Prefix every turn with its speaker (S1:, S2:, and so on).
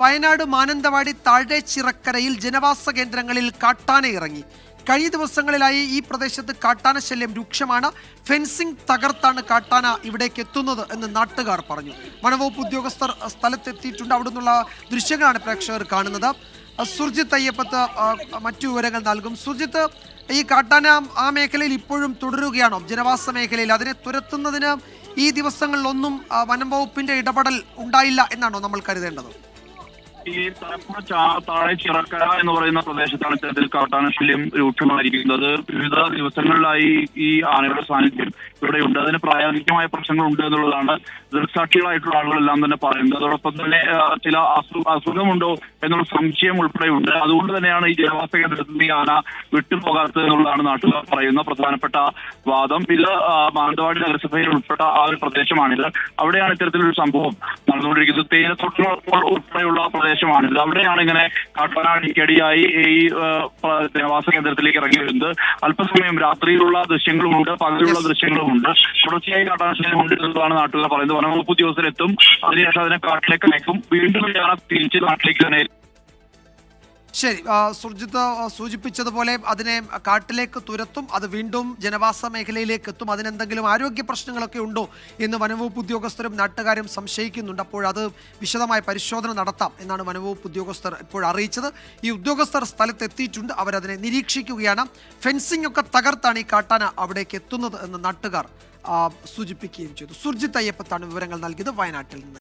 S1: വയനാട് മാനന്തവാടി താഴെ ചിറക്കരയിൽ ജനവാസ കേന്ദ്രങ്ങളിൽ കാട്ടാന ഇറങ്ങി. കഴിഞ്ഞ ദിവസങ്ങളിലായി ഈ പ്രദേശത്ത് കാട്ടാന ശല്യം രൂക്ഷമാണ്. ഫെൻസിംഗ് തകർത്താണ് കാട്ടാന ഇവിടേക്ക് എത്തുന്നത് എന്ന് നാട്ടുകാർ പറഞ്ഞു. വനവകുപ്പ് ഉദ്യോഗസ്ഥർ സ്ഥലത്തെത്തിയിട്ടുണ്ട്. അവിടെ നിന്നുള്ള ദൃശ്യങ്ങളാണ് പ്രേക്ഷകർ കാണുന്നത്. സുർജിത്ത് അയ്യപ്പത്ത് മറ്റു വിവരങ്ങൾ നൽകും. സുർജിത്ത് ഈ കാട്ടാന ആ മേഖലയിൽ ഇപ്പോഴും തുടരുകയാണോ? ജനവാസ മേഖലയിൽ അതിനെ തുരത്തുന്നതിന് ഈ ദിവസങ്ങളിലൊന്നും വനംവകുപ്പിന്റെ വനം വകുപ്പിന്റെ ഇടപെടൽ ഉണ്ടായില്ല എന്നാണോ നമ്മൾ കരുതേണ്ടത്?
S2: ഈ തലപ്പുഴ താഴെ ചിറക്കര എന്ന് പറയുന്ന പ്രദേശത്താണ് ഇത്തരത്തിൽ കാട്ടാന ശല്യം രൂക്ഷമായിരിക്കുന്നത്. വിവിധ ദിവസങ്ങളിലായി ഈ ആനകളുടെ സാന്നിധ്യം ഇവിടെയുണ്ട്. അതിന് പ്രായോഗികമായ പ്രശ്നങ്ങളുണ്ട് എന്നുള്ളതാണ് ദൃക്സാക്ഷികളായിട്ടുള്ള ആളുകളെല്ലാം തന്നെ പറയുന്നത്. അതോടൊപ്പം തന്നെ ചില അസു അസുഖമുണ്ടോ എന്നുള്ള സംശയം ഉൾപ്പെടെയുണ്ട്. അതുകൊണ്ട് തന്നെയാണ് ഈ ജനവാസ കേന്ദ്രത്തിൽ ഈ ആന വിട്ടുപോകാത്തത് എന്നുള്ളതാണ് നാട്ടുകാർ പറയുന്ന പ്രധാനപ്പെട്ട വാദം. ഇത് മാനന്തവാടി നഗരസഭയിൽ ഉൾപ്പെട്ട ആ ഒരു പ്രദേശമാണിത്. അവിടെയാണ് ഇത്തരത്തിലൊരു സംഭവം നടന്നുകൊണ്ടിരിക്കുന്നത്. തേയിലത്തോട്ടങ്ങൾ ഉൾപ്പെടെയുള്ള പ്രദേശമാണിത് അവിടെയാണ് ഇങ്ങനെ കാട്ടാന അടിക്കടിയായി ഈ ജനവാസ കേന്ദ്രത്തിലേക്ക് ഇറങ്ങി വരുന്നത്. അല്പസമയം രാത്രിയിലുള്ള ദൃശ്യങ്ങളുമുണ്ട് പകലുള്ള ദൃശ്യങ്ങളുമുണ്ട്. തുടർച്ചയായി കാട്ടാന ശല്യമുണ്ട് എന്നുള്ളതാണ് നാട്ടുകാർ പറയുന്നത്. വനംവകുപ്പ് ഉദ്യോഗസ്ഥരെത്തും അതിനുശേഷം അതിനെ കാട്ടിലേക്ക് അയക്കും. വീണ്ടും തിരിച്ച് നാട്ടിലേക്ക് തന്നെ
S1: ശരി സുർജിത്ത് സൂചിപ്പിച്ചതുപോലെ അതിനെ കാട്ടിലേക്ക് തുരത്തും അത് വീണ്ടും ജനവാസ മേഖലയിലേക്ക് എത്തും. അതിനെന്തെങ്കിലും ആരോഗ്യ പ്രശ്നങ്ങളൊക്കെ ഉണ്ടോ എന്ന് വനംവകുപ്പ് ഉദ്യോഗസ്ഥരും നാട്ടുകാരും സംശയിക്കുന്നുണ്ട്. അപ്പോൾ അത് വിശദമായ പരിശോധന നടത്താം എന്നാണ് വനംവകുപ്പ് ഉദ്യോഗസ്ഥർ ഇപ്പോൾ അറിയിച്ചത്. ഈ ഉദ്യോഗസ്ഥർ സ്ഥലത്തെത്തിയിട്ടുണ്ട്. അവരതിനെ നിരീക്ഷിക്കുകയാണ്. ഫെൻസിംഗ് ഒക്കെ തകർത്താണ് ഈ കാട്ടാന അവിടേക്ക് എത്തുന്നത് എന്ന് നാട്ടുകാർ സൂചിപ്പിക്കുകയും ചെയ്തു. സുർജിത്ത് അയ്യപ്പത്താണ് വിവരങ്ങൾ നൽകിയത് വയനാട്ടിൽ നിന്ന്.